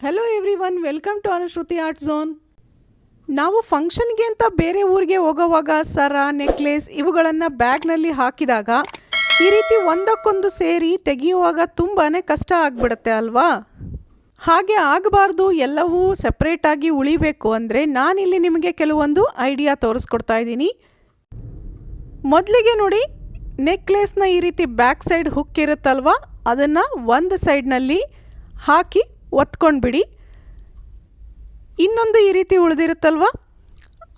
Hello everyone welcome to Anushruti art zone ನಾವು ಫಂಕ್ಷನ್ಗೆ ಅಂತ ಬೇರೆ ಊರಿಗೆ ಹೋಗೋವಾಗ ಸರ ನೆಕ್ಲೆಸ್ ಇವುಗಳನ್ನು ಬ್ಯಾಗ್ನಲ್ಲಿ ಹಾಕಿದಾಗ ಈ ರೀತಿ ಒಂದಕ್ಕೊಂದು ಸೇರಿ ತೆಗೆಯುವಾಗ ತುಂಬಾ ಕಷ್ಟ ಆಗಿಬಿಡುತ್ತೆ ಅಲ್ವಾ? ಹಾಗೆ ಆಗಬಾರ್ದು, ಎಲ್ಲವೂ ಸಪ್ರೇಟಾಗಿ ಉಳಿಬೇಕು ಅಂದರೆ ನಾನಿಲ್ಲಿ ನಿಮಗೆ ಕೆಲವೊಂದು ಐಡಿಯಾ ತೋರಿಸ್ಕೊಡ್ತಾ ಇದ್ದೀನಿ. ಮೊದಲಿಗೆ ನೋಡಿ ನೆಕ್ಲೆಸ್ನ ಈ ರೀತಿ ಬ್ಯಾಕ್ ಸೈಡ್ ಹುಕ್ ಇರುತ್ತಲ್ವ? ಅದನ್ನು ಒಂದು ಸೈಡ್ನಲ್ಲಿ ಹಾಕಿ ಒತ್ಕೊಂಡ್ಬಿಡಿ. ಇನ್ನೊಂದು ಈ ರೀತಿ ಉಳಿದಿರುತ್ತಲ್ವ?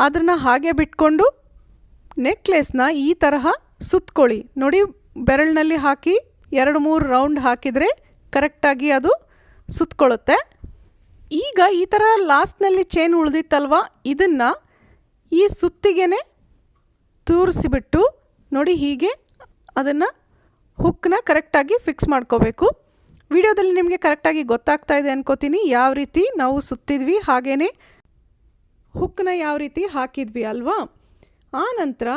ಅದನ್ನು ಹಾಗೆ ಬಿಟ್ಕೊಂಡು ನೆಕ್ಲೆಸ್ನ ಈ ತರಹ ಸುತ್ತಕೊಳ್ಳಿ ನೋಡಿ, ಬೆರಳಿನಲ್ಲಿ ಹಾಕಿ ಎರಡು ಮೂರು ರೌಂಡ್ ಹಾಕಿದರೆ ಕರೆಕ್ಟಾಗಿ ಅದು ಸುತ್ತಕೊಳ್ಳುತ್ತೆ ಈಗ ಈ ಥರ ಲಾಸ್ಟ್ನಲ್ಲಿ ಚೈನ್ ಉಳಿದಿತ್ತಲ್ವ? ಇದನ್ನು ಈ ಸುತ್ತಿಗೆನೆ ತೂರಿಸಿಬಿಟ್ಟು ನೋಡಿ ಹೀಗೆ ಅದನ್ನು ಹುಕ್ಕನ್ನ ಕರೆಕ್ಟಾಗಿ ಫಿಕ್ಸ್ ಮಾಡ್ಕೋಬೇಕು. ವಿಡಿಯೋದಲ್ಲಿ ನಿಮಗೆ ಕರೆಕ್ಟಾಗಿ ಗೊತ್ತಾಗ್ತಾ ಇದೆ ಅನ್ಕೋತೀನಿ. ಯಾವ ರೀತಿ ನಾವು ಸುತ್ತಿದ್ವಿ ಹಾಗೇ ಹುಕ್ಕನ್ನ ಯಾವ ರೀತಿ ಹಾಕಿದ್ವಿ ಅಲ್ವಾ? ಆ ನಂತರ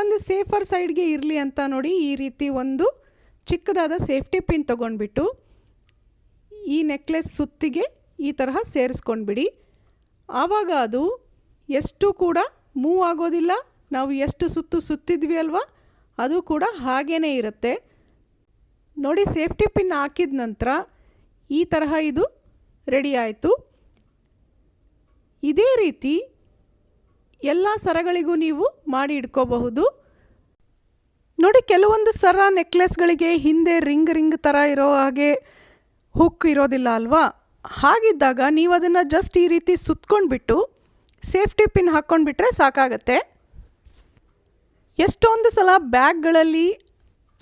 ಒಂದು ಸೇಫರ್ ಸೈಡ್ಗೆ ಇರಲಿ ಅಂತ ನೋಡಿ ಈ ರೀತಿ ಒಂದು ಚಿಕ್ಕದಾದ ಸೇಫ್ಟಿ ಪಿನ್ ತೊಗೊಂಡ್ಬಿಟ್ಟು ಈ ನೆಕ್ಲೆಸ್ ಸುತ್ತಿಗೆ ಈ ತರಹ ಸೇರಿಸ್ಕೊಂಡ್ಬಿಡಿ. ಆವಾಗ ಅದು ಎಷ್ಟು ಕೂಡ ಮೂವ್ ಆಗೋದಿಲ್ಲ. ನಾವು ಎಷ್ಟು ಸುತ್ತು ಸುತ್ತಿದ್ವಿ ಅಲ್ವಾ? ಅದು ಕೂಡ ಹಾಗೇ ಇರುತ್ತೆ. ನೋಡಿ ಸೇಫ್ಟಿ ಪಿನ್ ಹಾಕಿದ ನಂತರ ಈ ತರಹ ಇದು ರೆಡಿ ಆಯಿತು. ಇದೇ ರೀತಿ ಎಲ್ಲ ಸರಗಳಿಗೂ ನೀವು ಮಾಡಿ ಇಟ್ಕೋಬಹುದು ನೋಡಿ ಕೆಲವೊಂದು ಸರ ನೆಕ್ಲೆಸ್ಗಳಿಗೆ ಹಿಂದೆ ರಿಂಗ್ ರಿಂಗ್ ಥರ ಇರೋ ಹಾಗೆ ಹುಕ್ ಇರೋದಿಲ್ಲ ಅಲ್ವಾ? ಹಾಗಿದ್ದಾಗ ನೀವು ಅದನ್ನು ಜಸ್ಟ್ ಈ ರೀತಿ ಸುತ್ಕೊಂಡ್ಬಿಟ್ಟು ಸೇಫ್ಟಿ ಪಿನ್ ಹಾಕ್ಕೊಂಡ್ಬಿಟ್ರೆ ಸಾಕಾಗತ್ತೆ. ಎಷ್ಟೊಂದು ಸಲ ಬ್ಯಾಗ್ಗಳಲ್ಲಿ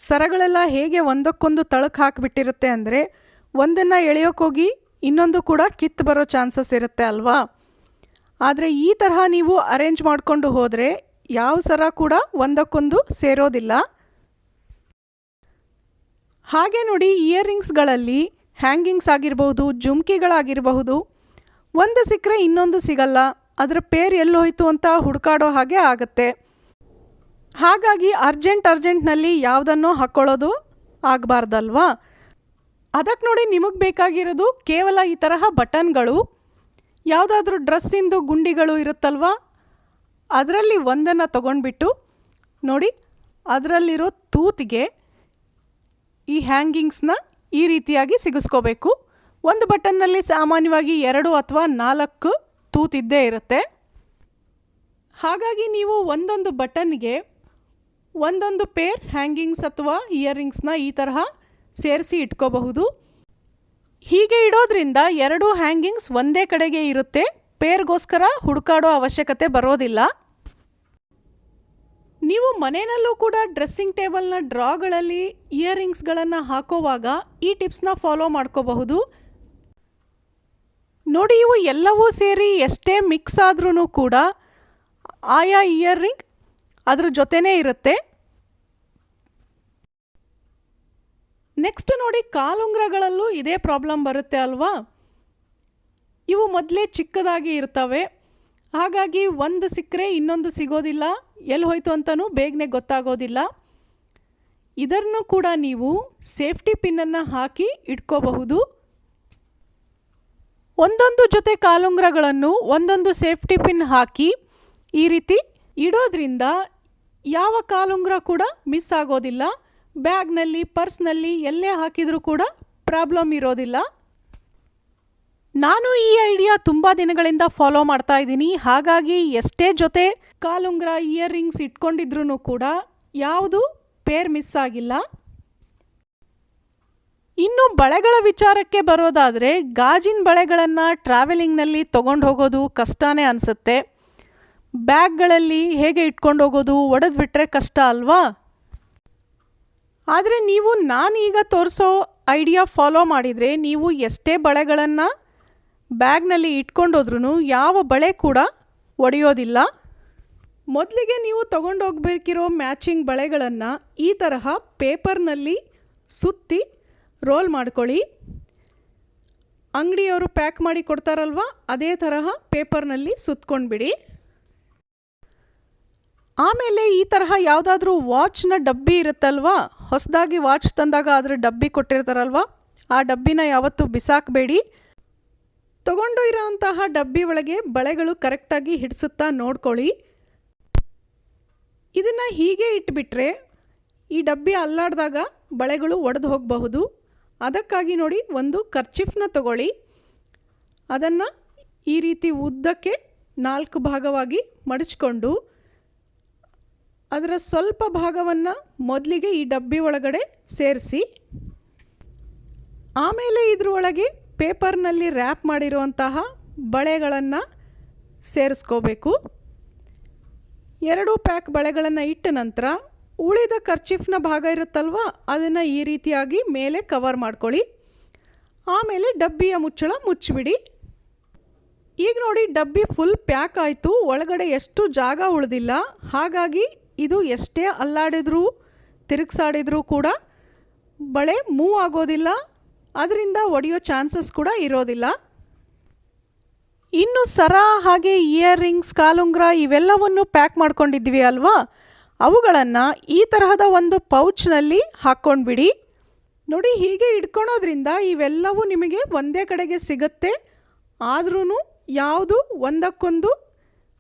ಸರಗಳೆಲ್ಲ ಹೇಗೆ ಒಂದಕ್ಕೊಂದು ತಳಕ್ಕೆ ಹಾಕಿಬಿಟ್ಟಿರುತ್ತೆ ಅಂದರೆ ಒಂದನ್ನು ಎಳೆಯೋಕ್ಕೋಗಿ ಇನ್ನೊಂದು ಕೂಡ ಕಿತ್ತು ಬರೋ ಚಾನ್ಸಸ್ ಇರುತ್ತೆ ಅಲ್ವಾ? ಆದರೆ ಈ ತರಹ ನೀವು ಅರೇಂಜ್ ಮಾಡಿಕೊಂಡು ಹೋದರೆ ಯಾವ ಸರ ಕೂಡ ಒಂದಕ್ಕೊಂದು ಸೇರೋದಿಲ್ಲ. ಹಾಗೆ ನೋಡಿ ಇಯರಿಂಗ್ಸ್ಗಳಲ್ಲಿ ಹ್ಯಾಂಗಿಂಗ್ಸ್ ಆಗಿರಬಹುದು, ಜುಮ್ಕಿಗಳಾಗಿರಬಹುದು, ಒಂದು ಸಿಕ್ಕರೆ ಇನ್ನೊಂದು ಸಿಗಲ್ಲ. ಅದರ ಪೇರ್ ಎಲ್ಲೋಯ್ತು ಅಂತ ಹುಡುಕಾಡೋ ಹಾಗೆ ಆಗುತ್ತೆ. ಹಾಗಾಗಿ ಅರ್ಜೆಂಟ್ ಅರ್ಜೆಂಟ್ನಲ್ಲಿ ಯಾವುದನ್ನೋ ಹಾಕ್ಕೊಳ್ಳೋದು ಆಗಬಾರ್ದಲ್ವಾ? ಅದಕ್ಕೆ ನೋಡಿ ನಿಮಗೆ ಬೇಕಾಗಿರೋದು ಕೇವಲ ಈ ತರಹ ಬಟನ್ಗಳು. ಯಾವುದಾದ್ರೂ ಡ್ರೆಸ್ಸಿಂದು ಗುಂಡಿಗಳು ಇರುತ್ತಲ್ವ? ಅದರಲ್ಲಿ ಒಂದನ್ನು ತಗೊಂಡ್ಬಿಟ್ಟು ನೋಡಿ, ಅದರಲ್ಲಿರೋ ತೂತಿಗೆ ಈ ಹ್ಯಾಂಗಿಂಗ್ಸ್ನ ಈ ರೀತಿಯಾಗಿ ಸಿಗಿಸ್ಕೋಬೇಕು. ಒಂದು ಬಟನ್ನಲ್ಲಿ ಸಾಮಾನ್ಯವಾಗಿ ಎರಡು ಅಥವಾ ನಾಲ್ಕು ತೂತಿದ್ದೇ ಇರುತ್ತೆ. ಹಾಗಾಗಿ ನೀವು ಒಂದೊಂದು ಬಟನ್ಗೆ ಒಂದೊಂದು ಪೇರ್ ಹ್ಯಾಂಗಿಂಗ್ಸ್ ಅಥವಾ ಇಯರಿಂಗ್ಸ್ನ ಈ ತರಹ ಸೇರಿಸಿ ಇಟ್ಕೋಬಹುದು. ಹೀಗೆ ಇಡೋದ್ರಿಂದ ಎರಡು ಹ್ಯಾಂಗಿಂಗ್ಸ್ ಒಂದೇ ಕಡೆಗೆ ಇರುತ್ತೆ. ಪೇರ್ಗೋಸ್ಕರ ಹುಡುಕಾಡೋ ಅವಶ್ಯಕತೆ ಬರೋದಿಲ್ಲ. ನೀವು ಮನೆಯಲ್ಲೂ ಕೂಡ ಡ್ರೆಸ್ಸಿಂಗ್ ಟೇಬಲ್ನ ಡ್ರಾಗಳಲ್ಲಿ ಇಯರಿಂಗ್ಸ್ಗಳನ್ನು ಹಾಕೋವಾಗ ಈ ಟಿಪ್ಸ್ನ ಫಾಲೋ ಮಾಡ್ಕೋಬಹುದು. ನೋಡಿ, ಇವು ಎಲ್ಲವೂ ಸೇರಿ ಎಷ್ಟೇ ಮಿಕ್ಸ್ ಆದ್ರೂ ಕೂಡ ಆಯಾ ಇಯರಿಂಗ್ ಅದ್ರ ಜೊತೆನೇ ಇರುತ್ತೆ. ನೆಕ್ಸ್ಟ್ ನೋಡಿ ಕಾಲುಂಗ್ರಗಳಲ್ಲೂ ಇದೇ ಪ್ರಾಬ್ಲಮ್ ಬರುತ್ತೆ ಅಲ್ವಾ? ಇವು ಮೊದಲೇ ಚಿಕ್ಕದಾಗಿ ಇರ್ತವೆ. ಹಾಗಾಗಿ ಒಂದು ಸಿಕ್ಕರೆ ಇನ್ನೊಂದು ಸಿಗೋದಿಲ್ಲ. ಎಲ್ಲಿ ಹೋಯ್ತು ಅಂತಲೂ ಬೇಗನೆ ಗೊತ್ತಾಗೋದಿಲ್ಲ. ಇದನ್ನು ಕೂಡ ನೀವು ಸೇಫ್ಟಿ ಪಿನ್ನನ್ನು ಹಾಕಿ ಇಟ್ಕೋಬಹುದು. ಒಂದೊಂದು ಜೊತೆ ಕಾಲುಂಗ್ರಗಳನ್ನು ಒಂದೊಂದು ಸೇಫ್ಟಿ ಪಿನ್ ಹಾಕಿ ಈ ರೀತಿ ಇಡೋದ್ರಿಂದ ಯಾವ ಕಾಲುಂಗ್ರ ಕೂಡ ಮಿಸ್ ಆಗೋದಿಲ್ಲ. ಬ್ಯಾಗ್ನಲ್ಲಿ ಪರ್ಸ್ನಲ್ಲಿ ಎಲ್ಲೇ ಹಾಕಿದರೂ ಕೂಡ ಪ್ರಾಬ್ಲಮ್ ಇರೋದಿಲ್ಲ. ನಾನು ಈ ಐಡಿಯಾ ತುಂಬ ದಿನಗಳಿಂದ ಫಾಲೋ ಮಾಡ್ತಾ ಇದ್ದೀನಿ. ಹಾಗಾಗಿ ಎಷ್ಟೇ ಜೊತೆ ಕಾಲುಂಗ್ರ ರಿಂಗ್ಸ್ ಇಟ್ಕೊಂಡಿದ್ರೂ ಕೂಡ ಯಾವುದು ಪೇರ್ ಮಿಸ್ ಆಗಿಲ್ಲ. ಇನ್ನು ಬಳೆಗಳ ವಿಚಾರಕ್ಕೆ ಬರೋದಾದರೆ, ಗಾಜಿನ ಬಳೆಗಳನ್ನು ಟ್ರಾವೆಲಿಂಗ್ನಲ್ಲಿ ತೊಗೊಂಡು ಹೋಗೋದು ಕಷ್ಟನೇ ಅನಿಸುತ್ತೆ. ಬ್ಯಾಗ್ಗಳಲ್ಲಿ ಹೇಗೆ ಇಟ್ಕೊಂಡು ಹೋಗೋದು ಒಡೆದು ಬಿಟ್ಟರೆ ಕಷ್ಟ ಅಲ್ವಾ? ಆದರೆ ನೀವು ನಾನೀಗ ತೋರಿಸೋ ಐಡಿಯಾ ಫಾಲೋ ಮಾಡಿದರೆ ನೀವು ಎಷ್ಟೇ ಬಳೆಗಳನ್ನು ಬ್ಯಾಗ್ನಲ್ಲಿ ಇಟ್ಕೊಂಡೋದ್ರೂ ಯಾವ ಬಳೆ ಕೂಡ ಒಡೆಯೋದಿಲ್ಲ. ಮೊದಲಿಗೆ ನೀವು ತೊಗೊಂಡೋಗ್ಬೇಕಿರೋ ಮ್ಯಾಚಿಂಗ್ ಬಳೆಗಳನ್ನು ಈ ತರಹ ಪೇಪರ್ನಲ್ಲಿ ಸುತ್ತಿ ರೋಲ್ ಮಾಡ್ಕೊಳ್ಳಿ. ಅಂಗಡಿಯವರು ಪ್ಯಾಕ್ ಮಾಡಿ ಕೊಡ್ತಾರಲ್ವ, ಅದೇ ತರಹ ಪೇಪರ್ನಲ್ಲಿ ಸುತ್ಕೊಂಡ್ಬಿಡಿ. ಆಮೇಲೆ ಈ ತರಹ ಯಾವುದಾದ್ರೂ ವಾಚ್ನ ಡಬ್ಬಿ ಇರುತ್ತಲ್ವಾ? ಹೊಸದಾಗಿ ವಾಚ್ ತಂದಾಗ ಅದರ ಡಬ್ಬಿ ಕೊಟ್ಟಿರ್ತಾರಲ್ವಾ? ಆ ಡಬ್ಬಿನ ಯಾವತ್ತೂ ಬಿಸಾಕಬೇಡಿ. ತಗೊಂಡು ಇರೋಂತಹ ಡಬ್ಬಿ ಒಳಗೆ ಬಳೆಗಳು ಕರೆಕ್ಟಾಗಿ ಹಿಡಿಸುತ್ತಾ ನೋಡ್ಕೊಳ್ಳಿ. ಇದನ್ನು ಹೀಗೆ ಇಟ್ಬಿಟ್ರೆ ಈ ಡಬ್ಬಿ ಅಲ್ಲಾಡಿದಾಗ ಬಳೆಗಳು ಒಡೆದು ಹೋಗಬಹುದು. ಅದಕ್ಕಾಗಿ ನೋಡಿ ಒಂದು ಕರ್ಚಿಫ್ನ ತಗೊಳ್ಳಿ. ಅದನ್ನು ಈ ರೀತಿ ಉದ್ದಕ್ಕೆ ನಾಲ್ಕು ಭಾಗವಾಗಿ ಮಡಚ್ಕೊಂಡು ಅದರ ಸ್ವಲ್ಪ ಭಾಗವನ್ನು ಮೊದಲಿಗೆ ಈ ಡಬ್ಬಿ ಒಳಗಡೆ ಸೇರಿಸಿ, ಆಮೇಲೆ ಇದರೊಳಗೆ ಒಳಗೆ ಪೇಪರ್ನಲ್ಲಿ ರ್ಯಾಪ್ ಮಾಡಿರುವಂತಹ ಬಳೆಗಳನ್ನು ಸೇರಿಸ್ಕೋಬೇಕು. ಎರಡು ಪ್ಯಾಕ್ ಬಳೆಗಳನ್ನು ಇಟ್ಟ ನಂತರ ಉಳಿದ ಖರ್ಚಿಫ್ನ ಭಾಗ ಇರುತ್ತಲ್ವ, ಅದನ್ನು ಈ ರೀತಿಯಾಗಿ ಮೇಲೆ ಕವರ್ ಮಾಡ್ಕೊಳ್ಳಿ. ಆಮೇಲೆ ಡಬ್ಬಿಯ ಮುಚ್ಚಳ ಮುಚ್ಚಿಬಿಡಿ. ಈಗ ನೋಡಿ, ಡಬ್ಬಿ ಫುಲ್ ಪ್ಯಾಕ್ ಆಯಿತು, ಒಳಗಡೆ ಎಷ್ಟು ಜಾಗ ಉಳಿದಿಲ್ಲ, ಹಾಗಾಗಿ ಇದು ಎಷ್ಟೇ ಅಲ್ಲಾಡಿದ್ರೂ, ತಿರುಗಿಸಾಡಿದ್ರೂ ಕೂಡ ಬಳೆ ಮೂವ್ ಆಗೋದಿಲ್ಲ. ಅದರಿಂದ ಒಡೆಯೋ ಚಾನ್ಸಸ್ ಕೂಡ ಇರೋದಿಲ್ಲ. ಇನ್ನು ಸರ ಹಾಗೆ ಇಯರ್ ರಿಂಗ್ಸ್ ಕಾಲುಂಗ್ರ ಇವೆಲ್ಲವನ್ನು ಪ್ಯಾಕ್ ಮಾಡ್ಕೊಂಡಿದ್ವಿ ಅಲ್ವಾ? ಅವುಗಳನ್ನು ಈ ತರಹದ ಒಂದು ಪೌಚ್ನಲ್ಲಿ ಹಾಕ್ಕೊಂಡ್ಬಿಡಿ. ನೋಡಿ, ಹೀಗೆ ಇಟ್ಕೊಳೋದ್ರಿಂದ ಇವೆಲ್ಲವೂ ನಿಮಗೆ ಒಂದೇ ಕಡೆಗೆ ಸಿಗುತ್ತೆ. ಆದ್ರೂ ಯಾವುದು ಒಂದಕ್ಕೊಂದು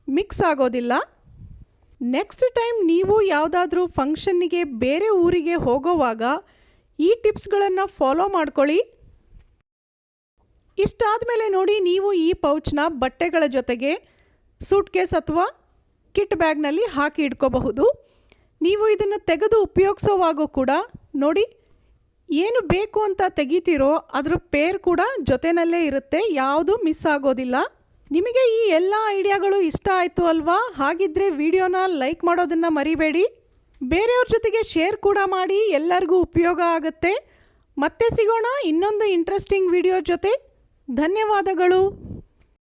ಮಿಕ್ಸ್ ಆಗೋದಿಲ್ಲ. ನೆಕ್ಸ್ಟ್ ಟೈಮ್ ನೀವು ಯಾವುದಾದ್ರೂ ಫಂಕ್ಷನ್ನಿಗೆ ಬೇರೆ ಊರಿಗೆ ಹೋಗೋವಾಗ ಈ ಟಿಪ್ಸ್ಗಳನ್ನು ಫಾಲೋ ಮಾಡ್ಕೊಳ್ಳಿ. ಇಷ್ಟಾದ ಮೇಲೆ ನೋಡಿ ನೀವು ಈ ಪೌಚ್ನ ಬಟ್ಟೆಗಳ ಜೊತೆಗೆ ಸೂಟ್ ಕೇಸ್ ಅಥವಾ ಕಿಟ್ ಬ್ಯಾಗ್ನಲ್ಲಿ ಹಾಕಿ ಇಟ್ಕೋಬಹುದು. ನೀವು ಇದನ್ನು ತೆಗೆದು ಉಪಯೋಗಿಸೋವಾಗೂ ಕೂಡ ನೋಡಿ ಏನು ಬೇಕು ಅಂತ ತೆಗಿತೀರೋ ಅದರ ಪೇರ್ ಕೂಡ ಜೊತೆನಲ್ಲೇ ಇರುತ್ತೆ, ಯಾವುದು ಮಿಸ್ ಆಗೋದಿಲ್ಲ. ನಿಮಗೆ ಈ ಎಲ್ಲ ಐಡಿಯಾಗಳು ಇಷ್ಟ ಆಯಿತು ಅಲ್ವಾ? ಹಾಗಿದ್ರೆ ವಿಡಿಯೋನ ಲೈಕ್ ಮಾಡೋದನ್ನು ಮರಿಬೇಡಿ. ಬೇರೆಯವ್ರ ಜೊತೆಗೆ ಶೇರ್ ಕೂಡ ಮಾಡಿ, ಎಲ್ಲರಿಗೂ ಉಪಯೋಗ ಆಗುತ್ತೆ. ಮತ್ತೆ ಸಿಗೋಣ ಇನ್ನೊಂದು ಇಂಟ್ರೆಸ್ಟಿಂಗ್ ವಿಡಿಯೋ ಜೊತೆ. ಧನ್ಯವಾದಗಳು.